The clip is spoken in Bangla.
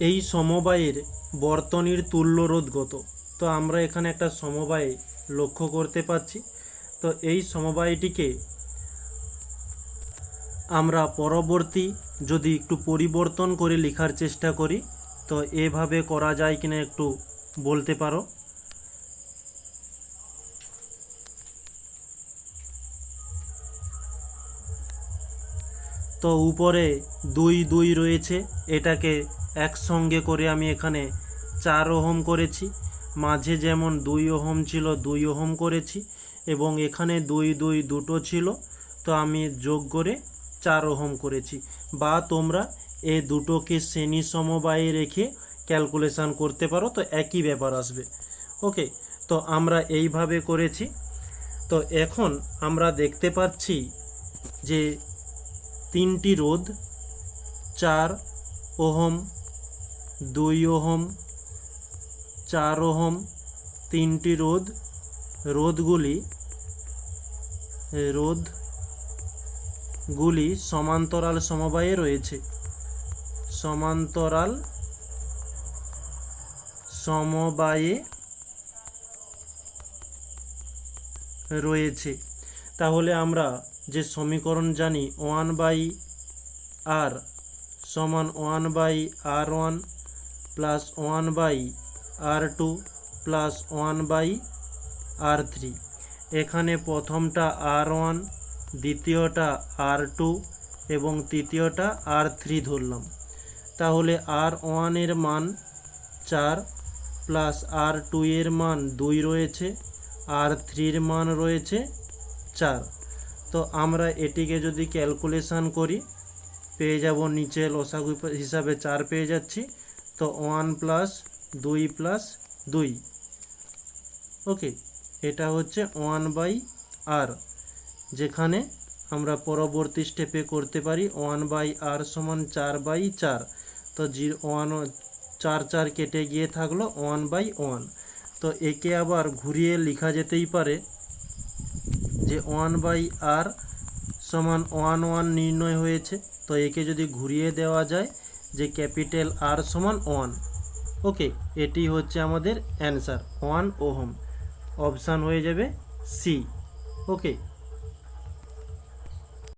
এই সমবায়ের বর্তনীর তুল্য রোধ কত? তো আমরা এখানে একটা সমবায় লক্ষ্য করতে পারছি। তো এই সমবায়টিকে আমরা পরবর্তী যদি একটু পরিবর্তন করে লেখার চেষ্টা করি, তো এভাবে করা যায় কিনা একটু বলতে পারো? তো উপরে দুই দুই রয়েছে, এটাকে একসঙ্গে করে আমি এখানে চার ওহম করেছি। মাঝে যেমন দুই ওহম ছিল, দুই ওহম করেছি এবং এখানে দুই দুই দুটো ছিল। তো আমি যোগ করে চার ওহম করেছি। বা তোমরা এই দুটোকে শ্রেণি সমবায়ে রেখে ক্যালকুলেশন করতে পারো, তো একই ব্যাপার আসবে। ওকে, তো আমরা এইভাবে করেছি। তো এখন আমরা দেখতে পাচ্ছি যে তিনটি রোধ, চার ওহম দুই ওহম, চার ওহম, তিনটি রোধ, রোধগুলি রোধগুলি সমান্তরাল সমবায়ে রয়েছে। সমান্তরাল সমবায়ে রয়েছে। তাহলে আমরা যে সমীকরণ জানি ওয়ান বাই আর সমান one by R one plus one by R two plus one by R three এখানে প্রথমটা আর ওয়ান দ্বিতীয়টা আর টু এবং তৃতীয়টা আর থ্রি ধরলাম। তাহলে আর ওয়ানের মান চার প্লাস আর টু এর মান দুই রয়েছে আর থ্রির মান রয়েছে চার। তো আমরা এটিকে যদি ক্যালকুলেশন করি পেয়ে যাব নিচে লসাগু হিসাবে চার পেয়ে যাচ্ছি। তো ওয়ান প্লাস দুই প্লাস দুই। ওকে এটা হচ্ছে ওয়ান বাই আর যেখানে আমরা পরবর্তী স্টেপে করতে পারি ওয়ান বাই আর সমান চার বাই চার। তো জিরো ওয়ান চার চার কেটে গিয়ে থাকল ওয়ান বাই ওয়ান তো একে আবার ঘুরিয়ে লেখা যেতেই পারে যে ওয়ান বাই আর সমান ওয়ান ওয়ান নির্ণয় হয়েছে, তো একে যদি ঘুরিয়ে দেওয়া যায় যে ক্যাপিটাল আর সমান ওয়ান, ওকে, এটি হচ্ছে আমাদের অ্যান্সার, ওয়ান ওহম, অপশান হয়ে যাবে সি, ওকে।